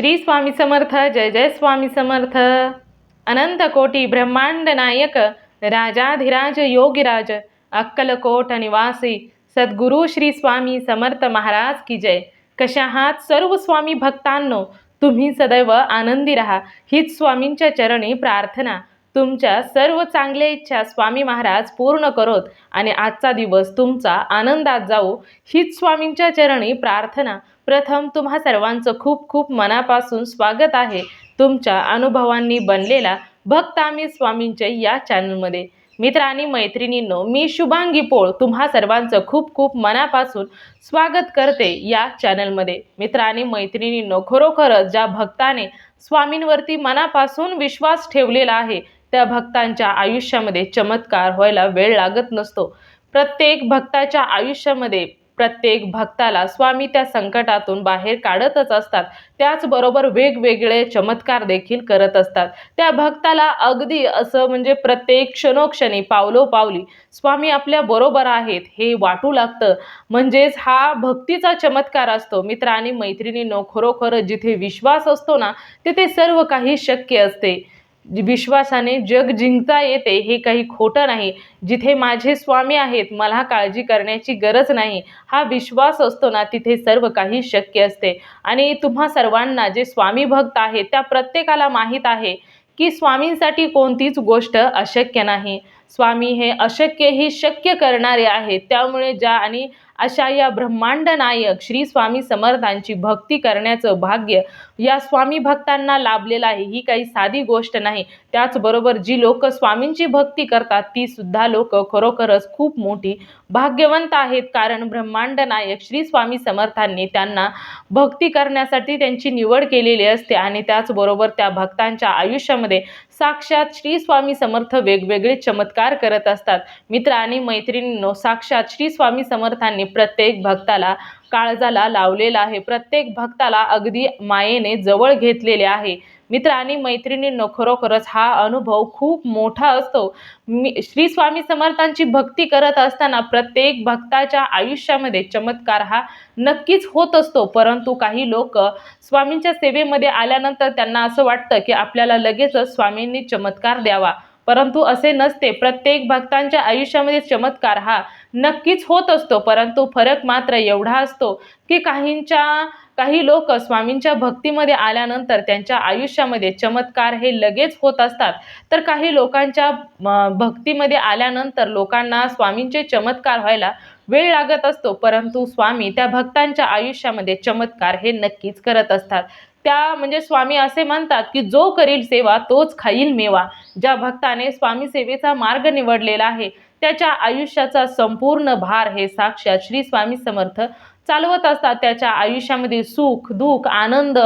श्री स्वामी समर्थ जय जय स्वामी समर्थ. अनंत कोटी ब्रह्मांड नायक राजाधिराज योगीराज अक्कलकोट निवासी सद्गुरू श्री स्वामी समर्थ महाराज की जय. कशा आहात सर्व स्वामी भक्तांनो तुम्ही सदैव आनंदी राहा. हीच स्वामींच्या चरणी प्रार्थना. तुमच्या सर्व चांगल्या इच्छा स्वामी महाराज पूर्ण करोत आणि आजचा दिवस तुमचा आनंदात जाऊ हीच स्वामींच्या चरणी प्रार्थना. प्रथम तुम्हा सर्वांचं खूप खूप मनापासून स्वागत आहे. तुमच्या अनुभवांनी बनलेला भक्त आम्ही स्वामींच्या या चॅनलमध्ये. मित्र आणि मैत्रिणींनो मी शुभांगी पोळ तुम्हा सर्वांचं खूप खूप मनापासून स्वागत करते या चॅनलमध्ये. मित्र आणि मैत्रिणींनो खरोखरच ज्या भक्ताने स्वामींवरती मनापासून विश्वास ठेवलेला आहे त्या भक्तांच्या आयुष्यामध्ये चमत्कार व्हायला वेळ लागत नसतो. प्रत्येक भक्ताच्या आयुष्यामध्ये प्रत्येक भक्ताला स्वामी त्या संकटातून बाहेर काढतच असतात. त्याचबरोबर वेगवेगळे चमत्कार देखील करत असतात. त्या भक्ताला अगदी असं म्हणजे प्रत्येक क्षणोक्षणी पावलोपावली स्वामी आपल्या बरोबर आहेत हे वाटू लागतं. म्हणजेच हा भक्तीचा चमत्कार असतो. मित्र आणि मैत्रिणींनो खरोखर जिथे विश्वास असतो ना तिथे सर्व काही शक्य असते. विश्वासाने जग जिंकता येते हे काही खोटं नाही. जिथे माझे स्वामी आहेत मला काळजी करण्याची गरज नाही. हा विश्वास असतो ना तिथे सर्व काही शक्य असते. आणि तुम्हा सर्वांना जे स्वामी भक्त आहेत त्या प्रत्येकाला माहीत आहे की स्वामींसाठी कोणतीच गोष्ट अशक्य नाही. स्वामी हे अशक्यही शक्य करणारे आहेत. त्यामुळे ज्या आणि अशा या ब्रह्मांड नायक श्री स्वामी समर्थांची भक्ती करण्याचं भाग्य या स्वामी भक्तांना लाभलेलं आहे. ही काही साधी गोष्ट नाही. त्याचबरोबर जी लोक स्वामींची भक्ती करतात ती सुद्धा लोक खरोखरच खूप मोठी भाग्यवंत आहेत. कारण ब्रह्मांड नायक श्री स्वामी समर्थांनी त्यांना भक्ती करण्यासाठी त्यांची निवड केलेली असते आणि त्याचबरोबर त्या भक्तांच्या आयुष्यामध्ये साक्षात श्री स्वामी समर्थ वेगवेगळे चमत्कार करत असतात. मित्र आणि मैत्रिणींनो साक्षात श्री स्वामी समर्थांनी प्रत्येक भक्ताला काळजाला लावलेला आहे. प्रत्येक भक्ताला अगदी मायेने जवळ घेतलेले आहे. मित्र आणि मैत्रिणींनो खरोखरच हा अनुभव खूप मोठा असतो. मी श्री स्वामी समर्थांची भक्ती करत असताना प्रत्येक भक्ताच्या आयुष्यामध्ये चमत्कार हा नक्कीच होत असतो. परंतु काही लोक स्वामींच्या सेवेमध्ये आल्यानंतर त्यांना असं वाटतं की आपल्याला लगेचच स्वामींनी चमत्कार द्यावा. परंतु असे नसते. प्रत्येक भक्तांच्या आयुष्यामध्ये चमत्कार हा नक्कीच होत असतो परंतु फरक मात्र एवढा असतो की काहींच्या काही लोक स्वामींच्या भक्तीमध्ये आल्यानंतर त्यांच्या आयुष्यामध्ये चमत्कार हे लगेच होत असतात. तर काही लोकांच्या भक्तीमध्ये आल्यानंतर लोकांना स्वामींचे चमत्कार व्हायला वेळ लागत असतो परंतु स्वामी त्या भक्तांच्या आयुष्यामध्ये चमत्कार हे नक्कीच करत असतात. त्या म्हणजे स्वामी असे म्हणतात की जो करील सेवा तोच खाईल मेवा. ज्या भक्ताने स्वामी सेवेचा मार्ग निवडलेला आहे त्याच्या आयुष्याचा संपूर्ण भार हे साक्षात श्री स्वामी समर्थ चालवत असतात. त्याच्या आयुष्यामध्ये सुख दुःख आनंद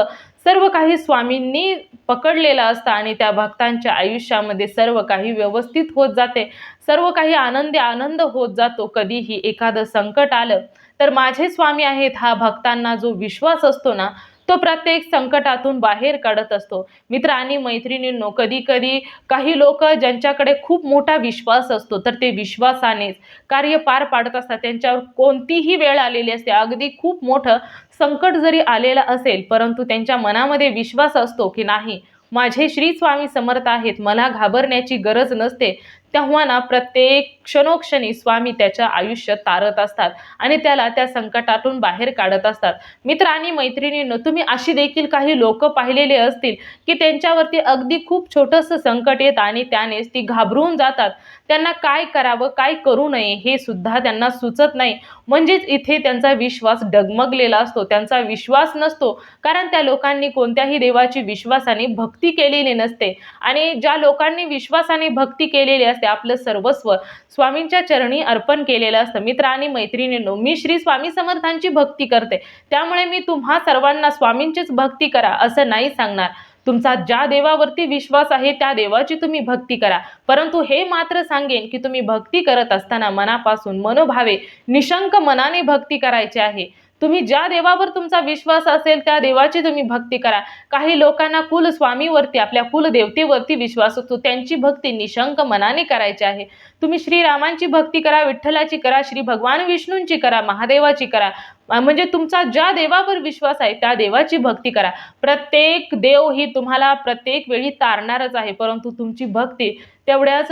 सर्व काही स्वामींनी पकडलेलं असतं आणि त्या भक्तांच्या आयुष्यामध्ये सर्व काही व्यवस्थित होत जाते. सर्व काही आनंदी आनंद होत जातो. कधीही एखादं संकट आलं तर माझे स्वामी आहेत हा भक्तांना जो विश्वास असतो ना तो प्रत्येक संकटातून बाहेर काढत असतो. मित्र आणि मैत्रिणींनो कधी कधी काही लोक ज्यांच्याकडे खूप मोठा विश्वास असतो तर ते विश्वासानेच कार्य पार पाडत असतात. त्यांच्यावर कोणतीही वेळ आलेली असते. अगदी खूप मोठं संकट जरी आलेलं असेल परंतु त्यांच्या मनामध्ये विश्वास असतो की नाही माझे श्री स्वामी समर्थ आहेत. मला घाबरण्याची गरज नसते. तेव्हा ना प्रत्येक क्षणोक्षणी स्वामी त्याच्या आयुष्य तारत असतात आणि त्याला त्या संकटातून बाहेर काढत असतात. मित्र आणि मैत्रिणींनो तुम्ही अशी देखील काही लोक पाहिलेले असतील की त्यांच्यावरती अगदी खूप छोटंसं संकट येतं आणि त्यानेच ती घाबरून जातात. त्यांना काय करावं काय करू नये हे सुद्धा त्यांना सुचत नाही. म्हणजेच इथे त्यांचा विश्वास डगमगलेला असतो. त्यांचा विश्वास नसतो. कारण त्या लोकांनी कोणत्याही देवाची विश्वासाने भक्ती केलेली नसते. आणि ज्या लोकांनी विश्वासाने भक्ती केलेली असते आपलं सर्वस्व स्वामींच्या चरणी अर्पण केलेलं असतं. मित्र आणि मैत्रिणींनो मी श्री स्वामी समर्थांची भक्ती करते. त्यामुळे मी तुम्हा सर्वांना स्वामींचीच भक्ती करा असं नाही सांगणार. तुमचा ज्या देवावरती विश्वास आहे त्या देवाची तुम्ही भक्ती करा. परंतु हे मात्र सांगेन की तुम्ही भक्ती करत असताना मनापासून मनोभावे निशंक मनाने भक्ती करायची आहे. तुम्ही ज्या देवावर तुमचा विश्वास असेल त्या देवाची तुम्ही भक्ती करा. काही लोकांना कुलस्वामीवरती आपल्या कुलदेवतेवरती विश्वास असतो. त्यांची भक्ती निशंक मनाने करायची आहे. तुम्ही श्रीरामांची भक्ती करा विठ्ठलाची करा श्री भगवान विष्णूंची करा महादेवाची करा. म्हणजे तुमचा ज्या देवावर विश्वास आहे त्या देवाची भक्ती करा. प्रत्येक देव ही तुम्हाला प्रत्येक वेळी तारणारच आहे परंतु तुमची भक्ती तेवढ्याच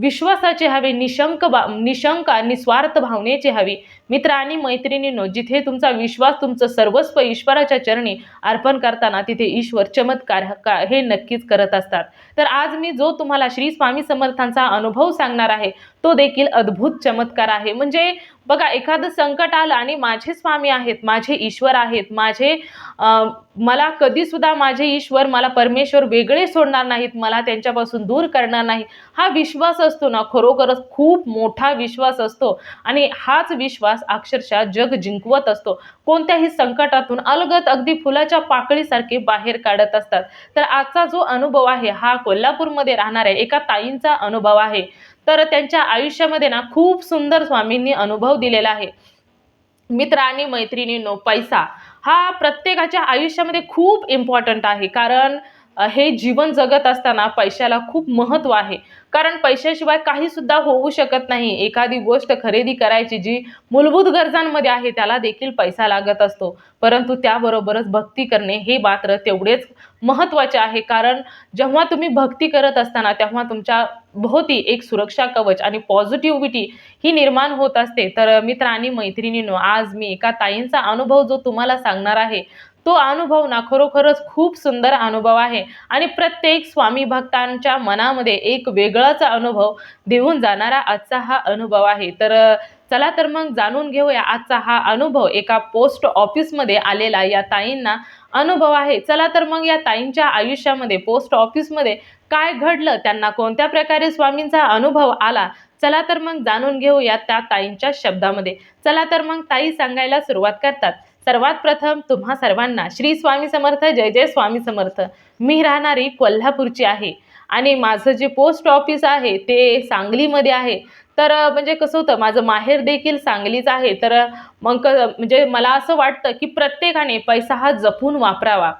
विश्वासाची हवी निशंक बा निशंक आणि निस्वार्थ भावनेची हवी. मित्र आणि मैत्रिणींनो जिथे तुमचा विश्वास तुमचं सर्वस्व ईश्वराच्या चरणी अर्पण करताना तिथे ईश्वर चमत्कार का हे नक्कीच करत असतात. तर आज मी जो तुम्हाला श्री स्वामी समर्थांचा अनुभव सांगणार आहे तो देखील अद्भुत चमत्कार आहे. म्हणजे बघा एखादं संकट आलं आणि माझे स्वामी आहेत माझे ईश्वर आहेत माझे मला कधीसुद्धा माझे ईश्वर मला परमेश्वर वेगळे सोडणार नाहीत मला त्यांच्यापासून दूर करणार नाही हा विश्वास असतो ना खरोखरच खूप मोठा विश्वास असतो. आणि हाच विश्वास अक्षरशः जग जिंकवत असतो. कोणत्याही संकटातून अलगत अगदी फुलाच्या पाकळीसारखे बाहेर काढत असतात. तर आजचा जो अनुभव आहे हा कोल्हापूरमध्ये राहणाऱ्या एका ताईंचा अनुभव आहे. तर त्यांच्या आयुष्यामध्ये ना खूप सुंदर स्वामींनी अनुभव दिलेला आहे. मित्र आणि मैत्रिणींनो पैसा हा प्रत्येकाच्या आयुष्यामध्ये खूप इम्पॉर्टंट आहे. कारण हे जीवन जगत असताना पैशाला खूप महत्त्व आहे. कारण पैशाशिवाय काही सुद्धा होऊ शकत नाही. एखादी गोष्ट खरेदी करायची जी मूलभूत गरजांमध्ये आहे त्याला देखील पैसा लागत असतो. परंतु त्याबरोबरच भक्ती करणे हे मात्र तेवढेच महत्त्वाचे आहे. कारण जेव्हा तुम्ही भक्ती करत असताना तेव्हा तुमच्या भोवती एक सुरक्षा कवच आणि पॉझिटिव्हिटी ही निर्माण होत असते. तर मित्र आणि मैत्रिणींनो आज मी एका ताईंचा अनुभव जो तुम्हाला सांगणार आहे तो अनुभव ना खरोखरच खूप सुंदर अनुभव आहे आणि प्रत्येक स्वामी भक्तांच्या मनामध्ये एक वेगळाच अनुभव देऊन जाणारा आजचा हा अनुभव आहे. तर चला तर मग जाणून घेऊया आजचा हा अनुभव एका पोस्ट ऑफिसमध्ये आलेला या ताईंना. अनुभव आहे चला तर मग या ताईंच्या आयुष्यामध्ये पोस्ट ऑफिसमध्ये काय घडलं त्यांना कोणत्या प्रकारे स्वामींचा अनुभव आला चला तर मग जाणून घेऊया त्या ताईंच्या शब्दामध्ये. चला तर मग ताई सांगायला सुरुवात करतात. सर्वात प्रथम तुम्हा सर्वांना श्री स्वामी समर्थ जय जय स्वामी समर्थ. मी राहणारी कोल्हापूरची आहे आणि माझं जे पोस्ट ऑफिस आहे ते सांगलीमध्ये आहे. तर म्हणजे कसं होतं माझं माहेर देखील सांगलीच आहे. तर मग क- म्हणजे मला असं वाटतं की प्रत्येकाने पैसा हा जपून वापरावा.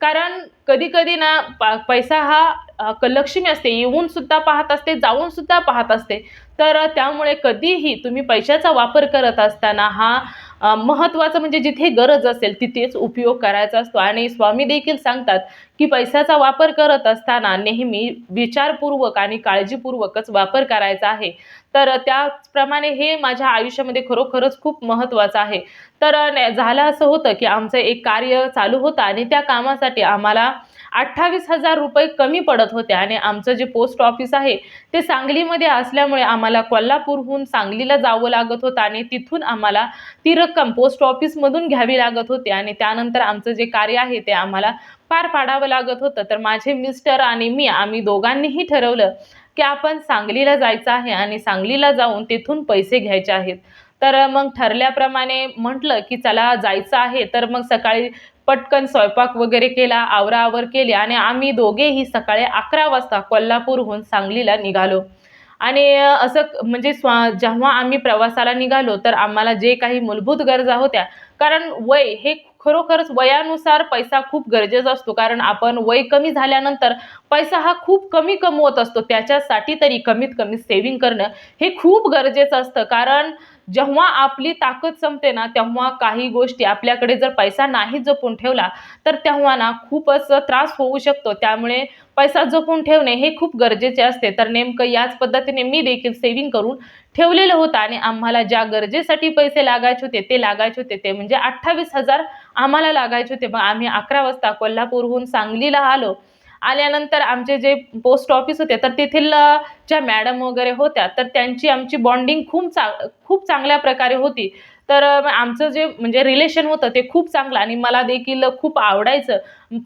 कारण कधी कधी ना पा पैसा हा क- लक्ष्मी असते. येऊन सुद्धा पाहत असते जाऊन सुद्धा पाहत असते. तर त्यामुळे कधीही तुम्ही पैशाचा वापर करत असताना हा महत्त्वाचं म्हणजे जिथे गरज असेल तिथेच उपयोग करायचा असतो. आणि स्वामी देखील सांगतात की पैशाचा वापर करत असताना नेहमी विचारपूर्वक आणि काळजीपूर्वकच वापर करायचा आहे. तर त्याचप्रमाणे हे माझ्या आयुष्यामध्ये खरोखरच खूप महत्त्वाचं आहे. तर न- झालं असं होतं की आमचं एक कार्य चालू होतं आणि त्या कामासाठी आम्हाला अठ्ठावीस हजार रुपये कमी पडत होते आणि आमचं जे पोस्ट ऑफिस आहे ते सांगलीमध्ये असल्यामुळे आम्हाला कोल्हापूरहून सांगलीला जावं लागत होतं आणि तिथून आम्हाला ती रक्कम पोस्ट ऑफिसमधून घ्यावी लागत होती आणि त्यानंतर आमचं जे कार्य आहे ते आम्हाला पार पाडावं लागत होतं. तर माझे मिस्टर आणि मी आम्ही दोघांनीही ठरवलं की आपण सांगलीला जायचं आहे आणि सांगलीला जाऊन तिथून पैसे घ्यायचे आहेत. तर मग ठरल्याप्रमाणे म्हटलं की चला जायचं आहे. तर मग सकाळी पटकन स्वयंपाक वगैरे केला आवराआवर केली आणि आम्ही दोघेही सकाळी अकरा वाजता कोल्हापूरहून सांगलीला निघालो. आणि असं म्हणजे स्वा जेव्हा आम्ही प्रवासाला निघालो तर आम्हाला जे काही मूलभूत गरजा होत्या कारण वय हे खरोखरच वयानुसार पैसा खूप गरजेचा असतो कारण आपण वय कमी झाल्यानंतर पैसा हा खूप कमी कमवत असतो त्याच्यासाठी तरी कमीत कमी सेविंग करणं हे खूप गरजेचं असतं कारण जेव्हा आपली ताकद संपते ना तेव्हा काही गोष्टी आपल्याकडे जर पैसा नाही जपून ठेवला तर तेव्हा ना खूपच त्रास होऊ शकतो. त्यामुळे पैसा जपून ठेवणे हे खूप गरजेचे असते. तर नेमकं याच पद्धतीने मी देखील सेव्हिंग करून ठेवलेलं होतं आणि आम्हाला ज्या गरजेसाठी पैसे लागायचे होते ते लागायचे होते. ते म्हणजे अठ्ठावीस हजार आम्हाला लागायचे होते. मग आम्ही अकरा वाजता कोल्हापूरहून सांगलीला आलो. आल्यानंतर आमचे जे पोस्ट ऑफिस होते तर तेथील ज्या मॅडम वगैरे होत्या तर त्यांची आमची बॉन्डिंग खूप चा खूप चांगल्या प्रकारे होती. तर आमचं जे म्हणजे रिलेशन होतं ते खूप चांगलं आणि मला देखील खूप आवडायचं.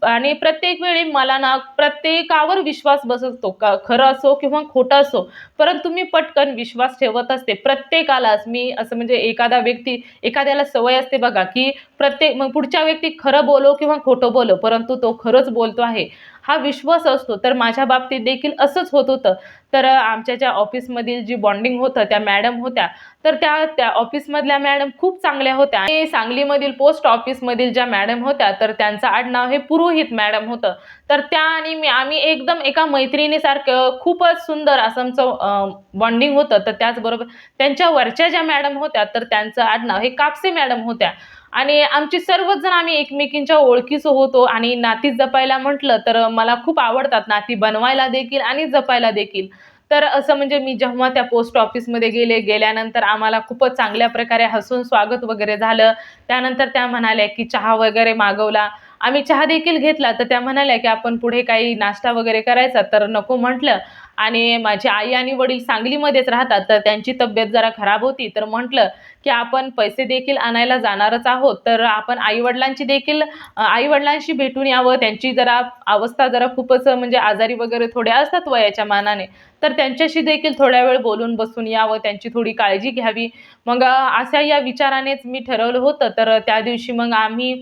आणि प्रत्येक वेळी मला ना प्रत्येकावर विश्वास बसतो का? खरं असो किंवा खोटं असो परंतु मी पटकन विश्वास ठेवत असते. प्रत्येकालाच मी असं म्हणजे एखादा व्यक्ती एखाद्याला सवय असते बघा की प्रत्येक मग पुढच्या व्यक्ती खरं बोलो किंवा खोटं बोलो परंतु तो खरंच बोलतो आहे. हा विश्वास असतो. तर माझ्या बाबतीत देखील असंच होत होतं. तर आमच्या ज्या ऑफिसमधील जी बॉन्डिंग होतं त्या मॅडम होत्या. तर त्या त्या ऑफिसमधल्या मॅडम खूप चांगल्या होत्या. आणि सांगलीमधील पोस्ट ऑफिसमधील ज्या मॅडम होत्या तर त्यांचं आडनाव हे पुरोहित मॅडम होतं. तर त्या आणि मी आम्ही एकदम एका मैत्रिणीसारखं खूपच सुंदर असं आमचं बॉन्डिंग होतं. तर त्याचबरोबर त्यांच्या वरच्या ज्या मॅडम होत्या तर त्यांचं आडनाव हे कापसे मॅडम होत्या. आणि आमची सर्वच जण आम्ही एकमेकींच्या ओळखीचं होतो आणि नाती जपायला म्हटलं तर मला खूप आवडतात नाती बनवायला देखील आणि जपायला देखील. तर असं म्हणजे मी जेव्हा त्या पोस्ट ऑफिसमध्ये गेले गेल्यानंतर आम्हाला खूपच चांगल्या प्रकारे हसून स्वागत वगैरे झालं. त्यानंतर त्या म्हणाल्या की चहा वगैरे मागवला. आम्ही चहा देखील घेतला तर त्या म्हणाल्या की आपण पुढे काही नाश्ता वगैरे करायचा तर नको म्हटलं. आणि माझी आई आणि वडील सांगलीमध्येच राहतात तर त्यांची तब्येत जरा खराब होती तर म्हटलं की आपण पैसे देखील आणायला जाणारच आहोत तर आपण आईवडिलांची देखील आईवडिलांशी भेटून यावं. त्यांची जरा अवस्था जरा खूपच म्हणजे आजारी वगैरे थोड्या असतात वयाच्या मानाने तर त्यांच्याशी देखील थोड्या वेळ बोलून बसून यावं त्यांची थोडी काळजी घ्यावी. मग अशा या विचारानेच मी ठरवलं होतं तर त्या दिवशी मग आम्ही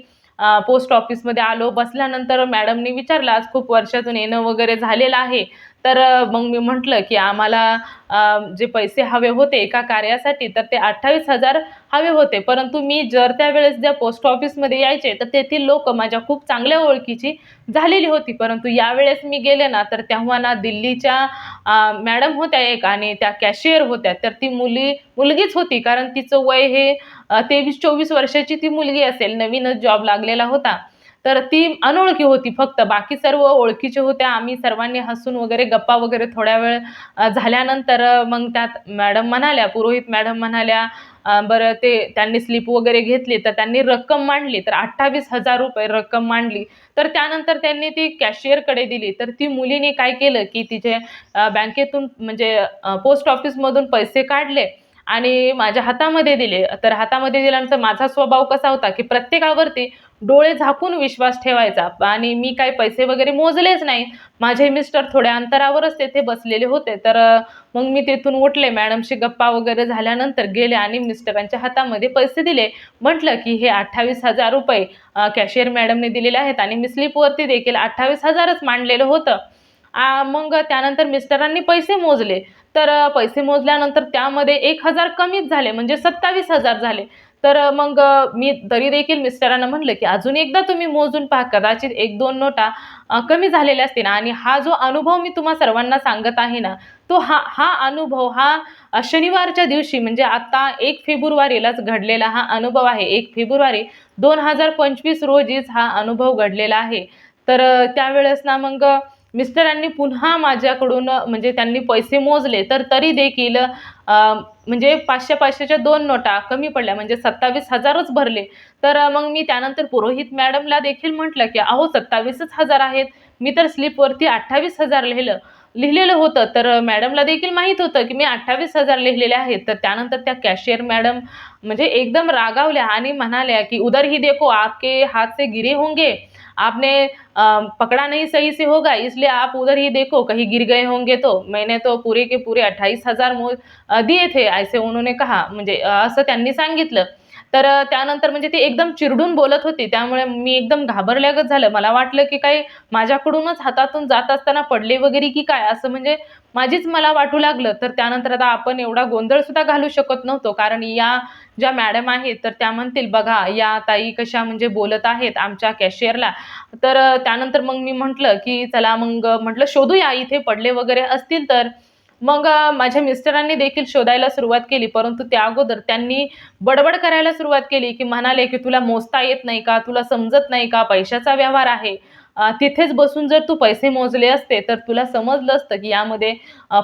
पोस्ट ऑफिसमध्ये आलो. बसल्यानंतर मॅडमनी विचारलं आज खूप वर्षातून येणं वगैरे झालेलं आहे. तर मग मी म्हटलं की आम्हाला जे पैसे हवे होते एका कार्यासाठी तर ते अठ्ठावीस हजार हवे होते. परंतु मी जर त्यावेळेस ज्या पोस्ट ऑफिसमध्ये यायचे तर तेथील लोक माझ्या खूप चांगल्या ओळखीची झालेली होती. परंतु यावेळेस मी गेले ना तर तेव्हा ना दिल्लीच्या मॅडम होत्या एक आणि त्या कॅशियर होत्या. तर ती मुली मुलगीच होती. कारण तिचं वय हे तेवीस चोवीस वर्षाची ती मुलगी असेल. नवीनच जॉब लागलेला होता. तर ती अनोळखी होती फक्त. बाकी सर्व ओळखीचे होत्या आम्ही सर्वांनी हसून वगैरे गप्पा वगैरे थोड्या वेळ झाल्यानंतर मग त्यात मॅडम म्हणाल्या पुरोहित मॅडम म्हणाल्या बरं ते त्यांनी स्लिप वगैरे घेतली तर त्यांनी रक्कम मांडली तर अठ्ठावीस हजार रुपये रक्कम मांडली. तर त्यानंतर त्यांनी ती कॅशियरकडे दिली. तर ती मुलीने काय केलं की तिचे बँकेतून म्हणजे पोस्ट ऑफिसमधून पैसे काढले आणि माझ्या हातामध्ये दिले. तर हातामध्ये दिल्यानंतर माझा स्वभाव कसा होता की प्रत्येकावरती डोळे झाकून विश्वास ठेवायचा. आणि मी काही पैसे वगैरे मोजलेच नाही. माझे मिस्टर थोड्या अंतरावरच तेथे बसलेले होते. तर मग मी तिथून उठले. मॅडमशी गप्पा वगैरे झाल्यानंतर गेले आणि मिस्टरांच्या हातामध्ये पैसे दिले. म्हटलं की हे अठ्ठावीस हजार रुपये कॅशियर मॅडमने दिलेले आहेत आणि मी स्लिपवरती देखील अठ्ठावीस हजारच मांडलेलं होतं. मग त्यानंतर मिस्टरांनी पैसे मोजले. तर पैसे मोजल्यानंतर त्यामध्ये एक हजार कमीच झाले. म्हणजे सत्तावीस हजार झाले. तर मग मी तरी देखील मिस्टरांना म्हणलं की अजून एकदा तुम्ही मोजून पहा कदाचित एक दोन नोटा कमी झालेल्या असतील. आणि हा जो अनुभव मी तुम्हा सर्वांना सांगत आहे ना तो हा हा अनुभव हा शनिवारच्या दिवशी म्हणजे आता एक फेब्रुवारीलाच घडलेला हा अनुभव आहे. एक फेब्रुवारी दोन हजार पंचवीस रोजीच हा अनुभव घडलेला आहे. तर त्यावेळेस ना मग मिस्टरांनी पुन्हा माझ्याकडून म्हणजे त्यांनी पैसे मोजले तर तरी देखील म्हणजे पाचशे पाचशेच्या दोन नोटा कमी पडल्या म्हणजे सत्तावीस हजारच भरले. तर मग मी त्यानंतर पुरोहित मॅडमला देखील म्हटलं की अहो सत्तावीसच हजार आहेत. मी तर स्लिपवरती अठ्ठावीस हजार लिहिलं लिहिलेलं होतं. तर मॅडमला देखील माहीत होतं की मी अठ्ठावीस हजार लिहिलेले आहेत. तर त्यानंतर त्या कॅशियर मॅडम म्हणजे एकदम रागावल्या आणि म्हणाल्या की उदर ही देखो आपके हात से गिरे होंगे. आपने पकड़ा नहीं सही से होगा इसलिए आप उधर ही देखो कहीं गिर गए होंगे तो। मैंने तो पूरे के पूरे अट्ठाईस हजार मो दिए थे ऐसे उन्होंने कहा। म्हणजे असं त्यांनी सांगितलं। तर त्यानंतर म्हणजे ती एकदम चिरडून बोलत होती. त्यामुळे मी एकदम घाबरल्यागत झालं. मला वाटलं की काही माझ्याकडूनच हातातून जात असताना पडले वगैरे की काय? असं म्हणजे माझीच मला वाटू लागलं. तर त्यानंतर आता आपण एवढा गोंधळ सुद्धा घालू शकत नव्हतो. कारण या ज्या मॅडम आहेत तर त्या म्हणतील बघा या ताई कशा म्हणजे बोलत आहेत आमच्या कॅशियरला. तर त्यानंतर मग मी म्हटलं की चला मग म्हटलं शोधूया इथे पडले वगैरे असतील तर. मग माझ्या मिस्टरांनी देखील शोधायला सुरुवात केली. परंतु त्या अगोदर त्यांनी बडबड करायला सुरुवात केली की म्हणाले की तुला मोजता येत नाही का? तुला समजत नाही का? पैशाचा व्यवहार आहे. तिथेच बसून जर तू पैसे मोजले असते तर तुला समजलं असतं की यामध्ये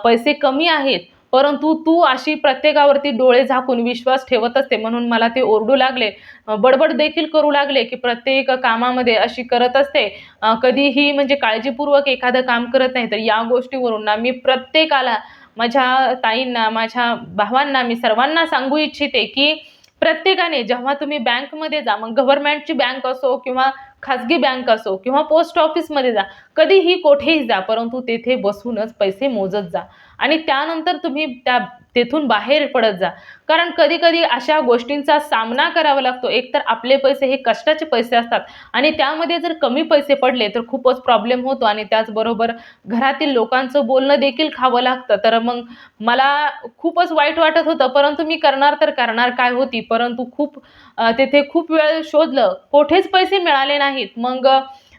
पैसे कमी आहेत. परंतु तू अशी प्रत्येकावरती डोळे झाकून विश्वास ठेवत असते म्हणून मला ते ओरडू लागले. बडबड देखील करू लागले की प्रत्येक कामामध्ये अशी करत असते. कधीही म्हणजे काळजीपूर्वक एखादं काम करत नाही तर या गोष्टीवरून ना मी प्रत्येकाला माझ्या ताईंना माझ्या भावांना मी सर्वांना सांगू इच्छिते की प्रत्येकाने जेव्हा तुम्ही बँकमध्ये जा मग गव्हर्नमेंटची बँक असो किंवा खाजगी बँक असो किंवा पोस्ट ऑफिसमध्ये जा कधीही कोठेही जा परंतु तेथे बसूनच पैसे मोजत जा. आणि त्यानंतर तुम्ही त्या तेथून बाहेर पडत जा. कारण कधी कधी अशा गोष्टींचा सामना करावा लागतो. एकतर आपले पैसे हे कष्टाचे पैसे असतात आणि त्यामध्ये जर कमी पैसे पडले तर खूपच प्रॉब्लेम होतो आणि त्याचबरोबर घरातील लोकांचं बोलणं देखील खावं लागतं. तर मग मला खूपच वाईट वाटत होतं. परंतु मी करणार तर करणार काय होती? परंतु खूप तेथे खूप वेळ शोधलं. कोठेच पैसे मिळाले नाहीत. मग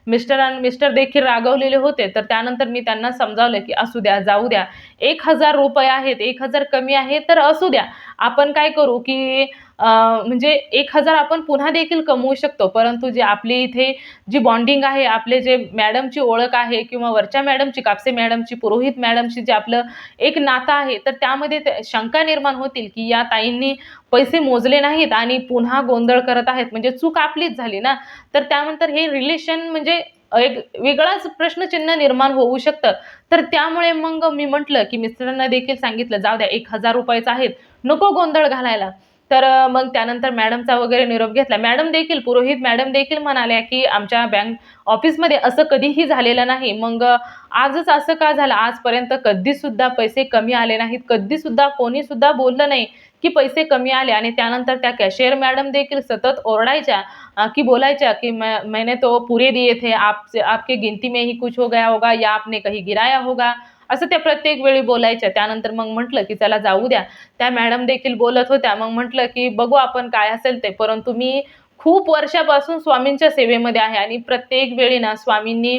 मिस्टरां मिस्टर देखील रागवलेले होते. तर त्यानंतर मी त्यांना समजावलं की असू द्या जाऊ द्या. एक हजार रुपये आहेत एक हजार कमी आहे तर असू द्या. आपण काय करू की म्हणजे एक हजार आपण पुन्हा देखील कमवू शकतो. परंतु जे आपली इथे जी बॉन्डिंग आहे आपले जे मॅडमची ओळख आहे किंवा वरच्या मॅडमची कापसे मॅडमची पुरोहित मॅडमची जे आपलं एक नातं आहे तर त्यामध्ये शंका निर्माण होतील की या ताईंनी पैसे मोजले नाहीत आणि पुन्हा गोंधळ करत आहेत. म्हणजे चूक आपलीच झाली ना? तर त्यानंतर हे रिलेशन म्हणजे एक वेगळाच प्रश्नचिन्ह निर्माण होऊ शकतं. तर त्यामुळे मग मी म्हटलं की मिस्टरांना देखील सांगितलं जाऊ द्या एक हजार रुपयाचं आहेत. नको गोंधळ घालायला. तर मग त्यानंतर मॅडमचा वगैरे निरोप घेतला. मॅडम देखील पुरोहित मॅडम देखील म्हणाल्या की आमच्या बँक ऑफिसमध्ये असं कधीही झालेलं नाही. मग आजच असं का झालं? आजपर्यंत कधीसुद्धा पैसे कमी आले नाहीत. कधीसुद्धा कोणीसुद्धा बोललं नाही की पैसे कमी आले. आणि त्यानंतर त्या कॅशियर मॅडम देखील सतत ओरडायच्या की बोलायच्या की मैं मैंने तो पूरे दिए थे. आप आपके गिनती में ही कुछ हो गया होगा या आपने कहीं गिराया होगा. असं त्या प्रत्येक वेळी बोलायच्या. त्यानंतर मग म्हटलं की चला जाऊ द्या. त्या मॅडम देखील बोलत होत्या. मग म्हटलं की बघू आपण काय असेल ते. परंतु मी खूप वर्षापासून स्वामींच्या सेवेमध्ये आहे आणि प्रत्येक वेळी ना स्वामींनी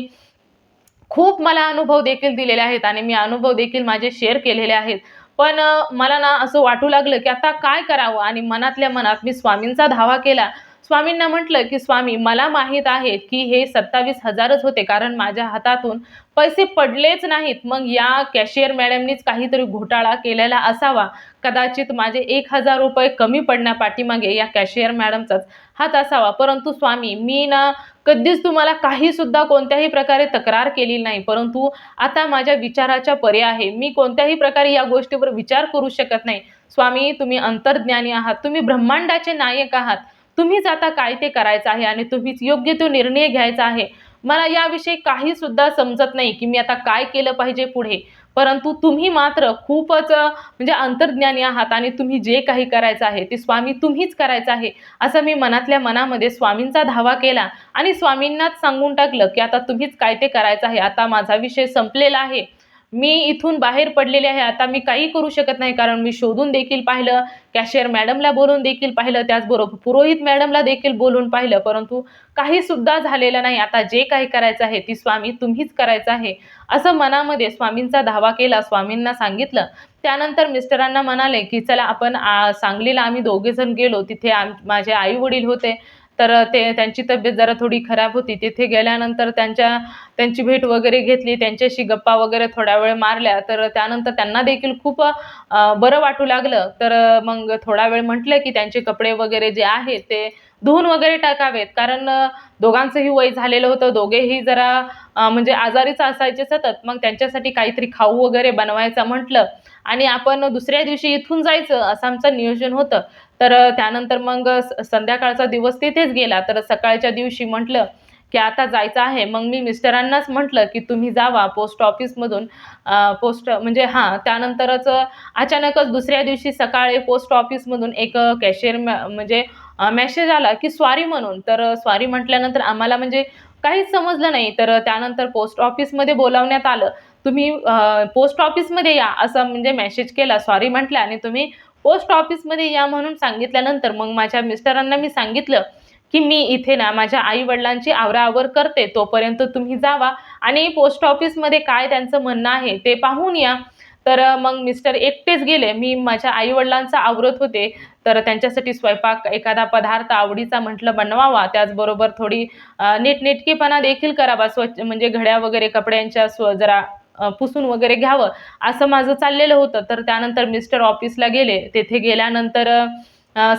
खूप मला अनुभव देखील दिलेले आहेत आणि मी अनुभव देखील माझे शेअर केलेले आहेत. पण मला ना असं वाटू लागलं की आता काय करावं आणि मनातल्या मनात मी स्वामींचा धावा केला. स्वामींना म्हटलं की स्वामी मला माहीत आहे की हे सत्तावीस हजारच होते कारण माझ्या हातातून पैसे पडलेच नाहीत. मग या कॅशियर मॅडमनीच काहीतरी घोटाळा केलेला असावा. कदाचित माझे एक हजार रुपये कमी पडण्यापाठीमागे या कॅशियर मॅडमचाच हात असावा. परंतु स्वामी मी ना कधीच तुम्हाला काही सुद्धा कोणत्याही प्रकारे तक्रार केली नाही. परंतु आता माझ्या विचाराच्या पर्याय आहे. मी कोणत्याही प्रकारे या गोष्टीवर विचार करू शकत नाही. स्वामी तुम्ही अंतर्ज्ञानी आहात. तुम्ही ब्रह्मांडाचे नायक आहात. तुम्हीच आता काय ते करायचं आहे आणि तुम्हीच योग्य तो निर्णय घ्यायचा आहे. मला याविषयी काही सुद्धा समजत नाही की मी आता काय केलं पाहिजे पुढे. परंतु तुम्ही मात्र खूपच म्हणजे अंतर्ज्ञानी आहात आणि तुम्ही जे काही करायचं आहे ते स्वामी तुम्हीच करायचं आहे. असं मी मनातल्या मनामध्ये स्वामींचा धावा केला आणि स्वामींनाच सांगून टाकलं की आता तुम्हीच काय ते करायचं आहे. आता माझा विषय संपलेला आहे. मी इथून बाहेर पडलेले आहे. आता मी काही करू शकत नाही कारण मी शोधून देखील पाहिलं कॅशियर मॅडमला बोलून देखील पाहिलं त्याचबरोबर पुरोहित मॅडमला देखील बोलून पाहिलं. परंतु काही सुद्धा झालेलं नाही. आता जे काही करायचं आहे ती स्वामी तुम्हीच करायचं आहे. असं मनामध्ये स्वामींचा धावा केला स्वामींना सांगितलं. त्यानंतर मिस्टरांना म्हणाले की चला आपण सांगलीला आम्ही दोघेजण गेलो. तिथे आम माझे आई वडील होते. तर ते त्यांची तब्येत जरा थोडी खराब होती. तिथे गेल्यानंतर त्यांच्या त्यांची भेट वगैरे घेतली. त्यांच्याशी गप्पा वगैरे थोड्या वेळ मारल्या. तर त्यानंतर त्यांना देखील खूप बरं वाटू लागलं. तर मग थोडा वेळ म्हटलं की त्यांचे कपडे वगैरे जे आहेत ते धुवून वगैरे टाकावेत. कारण दोघांचंही वय झालेलं होतं. दोघेही जरा म्हणजे आजारीच असायचे सतत. मग त्यांच्यासाठी काहीतरी खाऊ वगैरे बनवायचं म्हटलं. आणि आपण दुसऱ्या दिवशी इथून जायचं असं आमचं नियोजन होतं. तर त्यानंतर मग स- संध्याकाळचा दिवस तिथेच गेला. तर सकाळच्या दिवशी म्हटलं की आता जायचं आहे. मग मी मिस्टरांनाच म्हटलं की तुम्ही जावा पोस्ट ऑफिसमधून. पोस्ट म्हणजे हां त्यानंतरच अचानकच दुसऱ्या दिवशी सकाळी पोस्ट ऑफिसमधून एक कॅशियर म्हणजे मेसेज आला की स्वारी म्हणून. तर स्वारी म्हटल्यानंतर आम्हाला म्हणजे काहीच समजलं नाही. तर त्यानंतर पोस्ट ऑफिसमध्ये बोलावण्यात आलं. तुम्ही पोस्ट ऑफिसमध्ये या असं म्हणजे मेसेज केला. सॉरी म्हटलं आणि तुम्ही पोस्ट ऑफिसमध्ये या म्हणून सांगितल्यानंतर मग माझ्या मिस्टरांना मी सांगितलं की मी इथे ना माझ्या आई वडिलांची आवराआवर करते तोपर्यंत तुम्ही जावा आणि पोस्ट ऑफिसमध्ये काय त्यांचं म्हणणं आहे ते पाहून या. तर मग मिस्टर एकटेच गेले. मी माझ्या आई वडिलांचा आवरत होते. तर त्यांच्यासाठी स्वयंपाक एखादा पदार्थ आवडीचा म्हटलं बनवावा. त्याचबरोबर थोडी नीटनेटकीपणा देखील करावा. स्वच्छ म्हणजे घड्या वगैरे कपड्यांच्या स्व जरा पुसून वगैरे घ्यावं. असं माझं चाललेलं होतं. तर त्यानंतर मिस्टर ऑफिसला गेले. तेथे गेल्यानंतर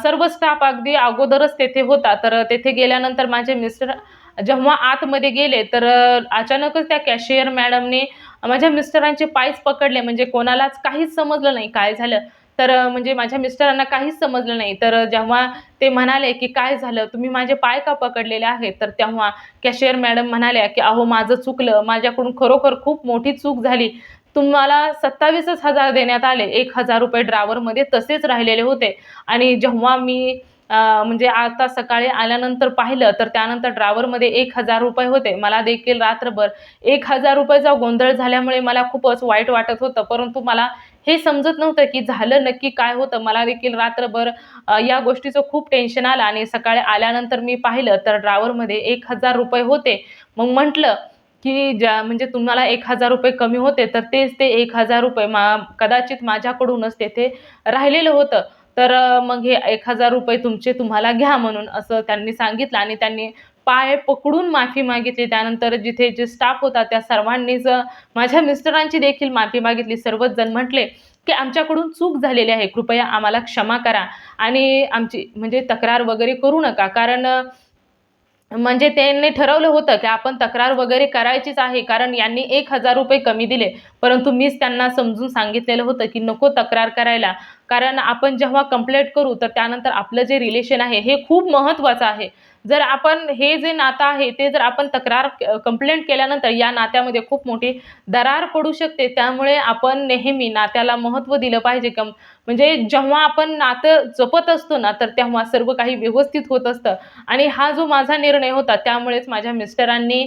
सर्व स्टाफ अगदी अगोदरच तेथे होता. तर तेथे गेल्यानंतर माझे मिस्टर जेव्हा आतमध्ये गेले तर अचानकच त्या कॅशियर मॅडमने माझ्या मिस्टरांचे पायच पकडले. म्हणजे कोणालाच काहीच समजलं नाही. काय झालं? तर म्हणजे माझ्या मिस्टरांना काहीच समजलं नाही. तर जेव्हा ते म्हणाले की काय झालं? तुम्ही माझे पाय का पकडलेले आहेत? तर तेव्हा कॅशियर मॅडम म्हणाल्या की अहो माझं चुकलं. माझ्याकडून खरोखर खूप मोठी चूक झाली. तुम्हाला सत्तावीसच हजार देण्यात आले. एक हजार रुपये ड्रायव्हरमध्ये तसेच राहिलेले होते. आणि जेव्हा मी म्हणजे आता सकाळी आल्यानंतर पाहिलं तर त्यानंतर ड्रायव्हरमध्ये एक हजार रुपये होते. मला देखील रात्रभर एक हजार रुपयाचा गोंधळ झाल्यामुळे मला खूपच वाईट वाटत होतं. परंतु मला हे समजत नव्हतं की झालं नक्की काय होतं. मला देखील रात्रभर या गोष्टीचं खूप टेन्शन आलं आणि सकाळी आल्यानंतर मी पाहिलं तर ड्रायव्हरमध्ये एक हजार रुपये होते. मग म्हटलं की ज्या म्हणजे तुम्हाला एक हजार रुपये कमी होते तर तेच ते एक हजार रुपये मा कदाचित माझ्याकडूनच तेथे राहिलेलं होतं. तर मग हे एक हजार रुपये तुमचे तुम्हाला घ्या म्हणून असं त्यांनी सांगितलं आणि त्यांनी पाय पकडून माफी मागितली. त्यानंतर जिथे जे स्टाफ होता त्या सर्वांनीच माझ्या मिस्टरांची देखील माफी मागितली. सर्वच जण म्हटले की आमच्याकडून चूक झालेली आहे. कृपया आम्हाला क्षमा करा आणि आमची म्हणजे तक्रार वगैरे करू नका. कारण म्हणजे त्यांनी ठरवलं होतं की आपण तक्रार वगैरे करायचीच आहे. कारण यांनी एक हजार रुपये कमी दिले. परंतु मीच त्यांना समजून सांगितलेलं होतं की नको तक्रार करायला. कारण आपण जेव्हा कंप्लेंट करू तर त्यानंतर आपलं जे रिलेशन आहे हे खूप महत्त्वाचं आहे. जर आपण हे जे नातं आहे ते जर आपण तक्रार कंप्लेंट केल्यानंतर या नात्यामध्ये खूप मोठी दरार पडू शकते. त्यामुळे आपण नेहमी नात्याला महत्त्व दिलं पाहिजे. कम म्हणजे जेव्हा आपण नातं जपत असतो ना तर तेव्हा सर्व काही व्यवस्थित होत असतं. आणि हा जो माझा निर्णय होता त्यामुळेच माझ्या मिस्टरांनी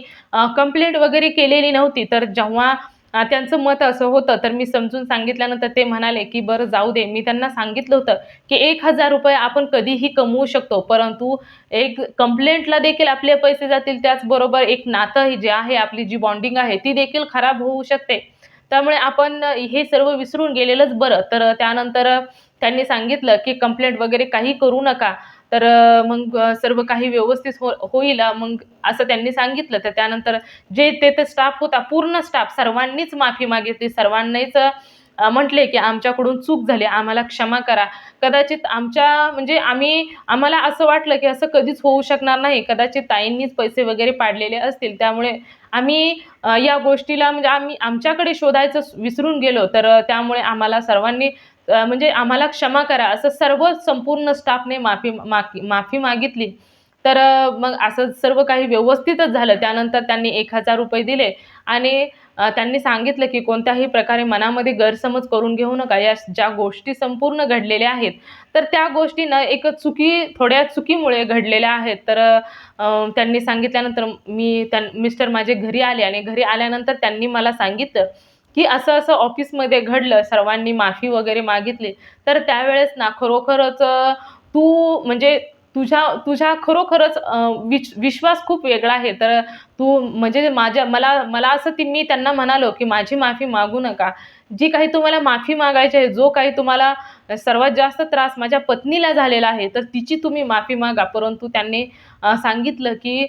कंप्लेंट वगैरे केलेली नव्हती. तर जेव्हा त्यांचं मत असं होतं. तर मी समजून सांगितल्यानंतर ते म्हणाले की बरं जाऊ दे. मी त्यांना सांगितलं होतं की एक हजार रुपये आपण कधीही कमवू शकतो परंतु एक कंप्लेंटला देखील आपले पैसे जातील. त्याचबरोबर एक नातं जे आहे आपली जी बॉन्डिंग आहे ती देखील खराब होऊ शकते. त्यामुळे आपण हे सर्व विसरून गेलेलंच बरं. तर त्यानंतर त्यांनी सांगितलं की कंप्लेंट वगैरे काही करू नका. तर मग सर्व काही व्यवस्थित हो होईल. मग असं त्यांनी सांगितलं. तर त्यानंतर जे ते स्टाफ होता पूर्ण स्टाफ सर्वांनीच माफी मागितली. सर्वांनीच म्हटले की आमच्याकडून चूक झाली आम्हाला क्षमा करा. कदाचित आमच्या म्हणजे आम्ही आम्हाला असं वाटलं की असं कधीच होऊ शकणार नाही. कदाचित ताईंनीच पैसे वगैरे पाडलेले असतील. त्यामुळे आम्ही या गोष्टीला म्हणजे आम्ही आमच्याकडे शोधायचं विसरून गेलो. तर त्यामुळे आम्हाला सर्वांनी म्हणजे आम्हाला क्षमा करा. असं सर्व संपूर्ण स्टाफने माफी माफी माफी मागितली. तर मग असं सर्व काही व्यवस्थितच झालं. त्यानंतर त्यांनी एक हजार रुपये दिले. आणि त्यांनी सांगितलं की कोणत्याही प्रकारे मनामध्ये गैरसमज करून घेऊ नका. या ज्या गोष्टी संपूर्ण घडलेल्या आहेत तर त्या गोष्टीनं एक चुकी थोड्या चुकीमुळे घडलेल्या आहेत. तर त्यांनी सांगितल्यानंतर मी त्यां मिस्टर माझे घरी आले आणि घरी आल्यानंतर त्यांनी मला सांगितलं की असं असं ऑफिसमध्ये घडलं सर्वांनी माफी वगैरे मागितली. तर त्यावेळेस ना खरोखरच तू म्हणजे तुझ्या तुझ्या खरोखरच विश विश्वास खूप वेगळा आहे. तर तू म्हणजे माझ्या मला मला असं ती मी त्यांना म्हणालो की माझी माफी मागू नका. जी काही तुम्हाला माफी मागायची आहे जो काही तुम्हाला सर्वात जास्त त्रास माझ्या पत्नीला झालेला आहे. तर तिची तुम्ही माफी मागा. परंतु त्यांनी सांगितलं की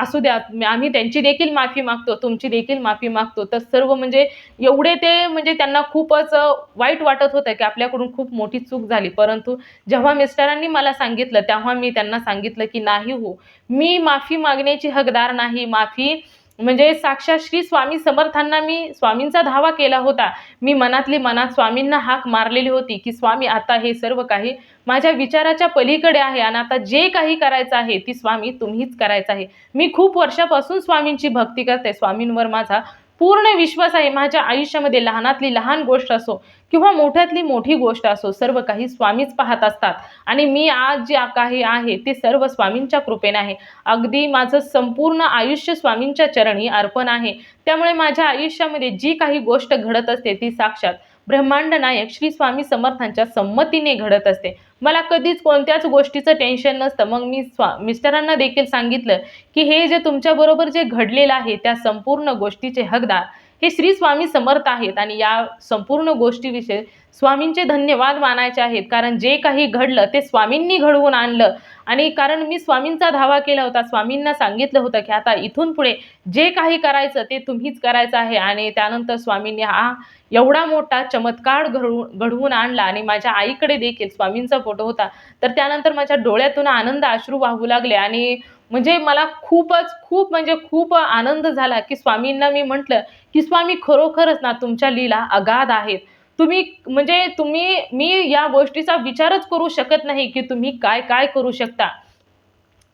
असू द्या आम्ही त्यांची देखील माफी मागतो तुमची देखील माफी मागतो. तर सर्व म्हणजे एवढे ते म्हणजे त्यांना खूपच वाईट वाटत होतं की आपल्याकडून खूप मोठी चूक झाली. परंतु जेव्हा मिस्टरांनी मला सांगितलं तेव्हा मी त्यांना सांगितलं की नाही हो मी माफी मागण्याची हकदार नाही. माफी म्हणजे साक्षात श्री स्वामी समर्थांना मी स्वामींचा धावा केला होता. मी मनातली मनात स्वामींना हाक मारलेली होती की स्वामी आता हे सर्व काही माझ्या विचाराच्या पलीकडे आहे आणि आता जे काही करायचं आहे ती स्वामी तुम्हीच करायचं आहे. मी खूप वर्षापासून स्वामींची भक्ती करते. स्वामींवर माझा पूर्ण विश्वास आहे. माझ्या आयुष्यामध्ये लहानातली लहान गोष्ट असो किंवा मोठ्यातली मोठी गोष्ट असो सर्व काही स्वामीच पाहत असतात. आणि मी आज जे काही आहे ते सर्व स्वामींच्या कृपेने आहे. अगदी माझं संपूर्ण आयुष्य स्वामींच्या चरणी अर्पण आहे. त्यामुळे माझ्या आयुष्यामध्ये जी काही गोष्ट घडत असते ती साक्षात ब्रह्मांड नायक श्री स्वामी समर्थांच्या संमतीने घडत असते. मला कधीच कोणत्याच गोष्टीचं टेन्शन नसतं. मग मी स्वा मिस्टरांना देखील सांगितलं की हे जे तुमच्याबरोबर जे घडलेलं आहे त्या संपूर्ण गोष्टीचे हकदार हे श्री स्वामी समर्थ आहेत आणि या संपूर्ण गोष्टीविषयी स्वामींचे धन्यवाद मानायचे आहेत. कारण जे काही घडलं ते स्वामींनी घडवून आणलं. आणि कारण मी स्वामींचा धावा केला होता स्वामींना सांगितलं होतं की आता इथून पुढे जे काही करायचं ते तुम्हीच करायचं आहे. आणि त्यानंतर स्वामींनी हा एवढा मोठा चमत्कार घडवून घडवून आणला आणि माझ्या आईकडे देखील स्वामींचा फोटो होता. तर त्यानंतर माझ्या डोळ्यातून आनंद अश्रू वाहू लागले आणि म्हणजे मला खूपच खूप म्हणजे खूप आनंद झाला की स्वामींना मी म्हटलं की स्वामी खरोखरच ना तुमच्या लीला अगाध आहेत. तुम्ही म्हणजे तुम्ही मी या गोष्टीचा विचारच करू शकत नाही की तुम्ही काय काय करू शकता.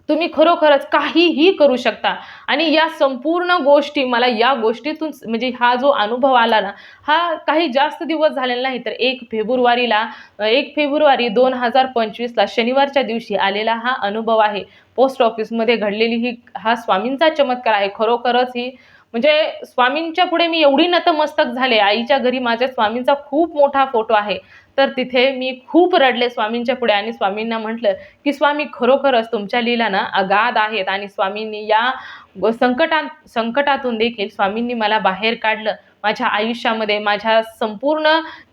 तुम्ही खरोखरच काहीही करू शकता. आणि या संपूर्ण गोष्टी मला या गोष्टीतून म्हणजे हा जो अनुभव आला ना हा काही जास्त दिवस झालेला नाही तर एक फेब्रुवारीला एक फेब्रुवारी दोन हजार पंचवीसला शनिवारच्या दिवशी आलेला हा अनुभव आहे. पोस्ट ऑफिसमध्ये घडलेली ही हा स्वामींचा चमत्कार आहे. खरोखरच ही म्हणजे स्वामींच्या पुढे मी एवढी नतमस्तक झाले आईच्या घरी माझ्या स्वामींचा खूप मोठा फोटो आहे. तर तिथे मी खूप रडले स्वामींच्या पुढे आणि स्वामींना म्हटलं की स्वामी खरोखरच तुमच्या लीला ना अगाध आहेत आणि स्वामींनी या संकटात संकटातून देखील स्वामींनी मला बाहेर काढलं. माझ्या आयुष्यामध्ये माझ्या संपूर्ण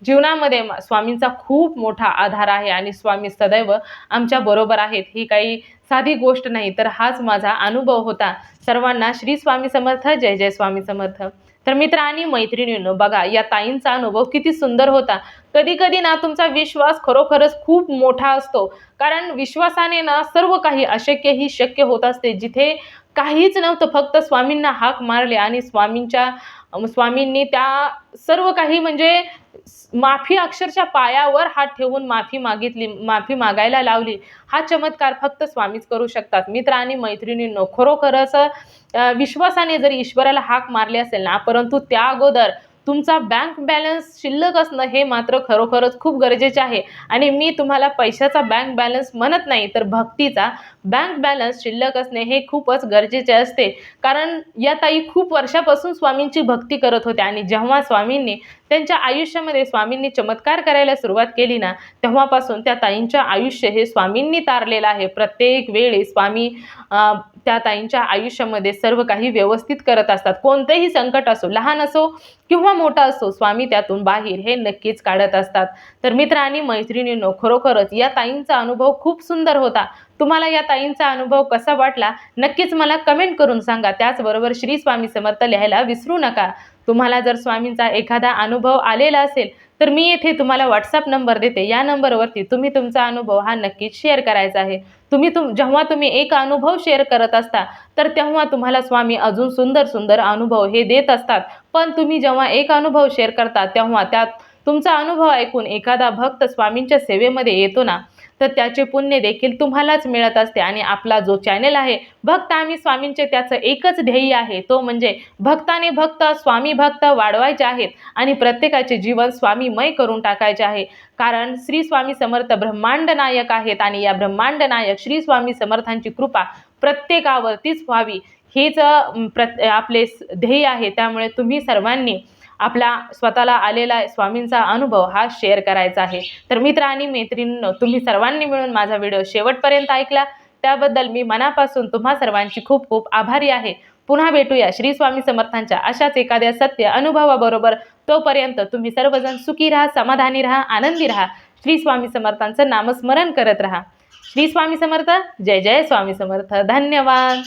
जीवनामध्ये स्वामींचा खूप मोठा आधार आहे आणि स्वामी सदैव आमच्या बरोबर आहेत. ही काही साधी गोष्ट नाही तर हाच माझा अनुभव होता. सर्वांना श्री स्वामी समर्थ जय जय स्वामी समर्थ. तर मित्र आणि मैत्रिणींनो बघा या ताईंचा अनुभव किती सुंदर होता. कधी कधी ना तुमचा विश्वास खरोखरच खूप मोठा असतो. कारण विश्वासाने ना सर्व काही अशक्य ही शक्य होत असते. जिथे काहीच नव्हतं. फक्त स्वामींना हाक मारले आणि स्वामींच्या स्वामींनी त्या सर्व काही म्हणजे माफी अक्षरशः पायावर हात ठेवून माफी मागितली माफी मागायला लावली. हा चमत्कार फक्त स्वामीच करू शकतात. मित्र आणि मैत्रिणींनो खरोखरच विश्वासाने जर ईश्वराला हाक मारली असेल ना परंतु त्या अगोदर तुमचा बँक बॅलन्स शिल्लक असणं हे मात्र खरोखरच खूप गरजेचे आहे. आणि मी तुम्हाला पैशाचा बँक बॅलन्स म्हणत नाही तर भक्तीचा बँक बॅलन्स शिल्लक असणे हे खूपच गरजेचे असते. कारण या ताई खूप वर्षापासून स्वामींची भक्ती करत होत्या आणि जेव्हा स्वामींनी त्यांच्या आयुष्यामध्ये स्वामींनी चमत्कार करायला सुरुवात केली ना तेव्हापासून त्या ताईंच्या आयुष्य हे स्वामींनी तारलेलं आहे. प्रत्येक वेळी स्वामी त्या ताईंच्या आयुष्यामध्ये सर्व काही व्यवस्थित करत असतात. कोणतंही संकट असो लहान असो किंवा मोठा असो स्वामी त्यातून बाहेर हे नक्कीच काढत असतात. तर मित्र आणि मैत्रिणींनो खरोखरच या ताईंचा अनुभव खूप सुंदर होता. तुम्हाला या ताईंचा अनुभव कसा वाटला? नक्कीच मला कमेंट करून सांगा. त्याचबरोबर श्री स्वामी समर्थ लिहायला विसरू नका. तुम्हाला जर स्वामींचा एखादा अनुभव आलेला असेल तर मी येथे तुम्हाला व्हॉट्सअप नंबर देते. या नंबरवरती तुम्ही तुमचा अनुभव हा नक्कीच शेअर करायचा आहे. तुम्ही तुम जेव्हा तुम्ही एक अनुभव शेअर करत असता तर तेव्हा तुम्हाला स्वामी अजून सुंदर सुंदर अनुभव हे देत असतात. पण तुम्ही जेव्हा एक अनुभव शेअर करता तेव्हा त्यात तुमचा अनुभव ऐकून एखादा भक्त स्वामींच्या सेवेमध्ये येतो ना तर त्याचे पुण्य देखील तुम्हालाच मिळत असते. आणि आपला जो चॅनल आहे भक्त आम्ही स्वामींचे त्याचं एकच ध्येय आहे. तो म्हणजे भक्ताने भक्त स्वामी भक्त वाढवायचे आहेत आणि प्रत्येकाचे जीवन स्वामीमय करून टाकायचे आहे. कारण श्री स्वामी समर्थ ब्रह्मांड नायक आहेत आणि या ब्रह्मांड नायक श्री स्वामी समर्थांची कृपा प्रत्येकावरतीच व्हावी. हेच प्र आपले ध्येय आहे. त्यामुळे तुम्ही सर्वांनी आपला स्वतःला आलेला स्वामींचा अनुभव हा शेअर करायचा आहे. तर मित्र आणि मैत्रिणींनो तुम्ही सर्वांनी मिळून माझा व्हिडिओ शेवटपर्यंत ऐकला. त्याबद्दल मी मनापासून तुम्हा सर्वांची खूप खूप आभारी आहे. पुन्हा भेटूया श्री स्वामी समर्थांच्या अशाच एखाद्या सत्य अनुभवाबरोबर. तोपर्यंत तुम्ही सर्वजण सुखी राहा समाधानी राहा आनंदी राहा. श्री स्वामी समर्थांचं नामस्मरण करत राहा. श्री स्वामी समर्थ जय जय स्वामी समर्थ. धन्यवाद.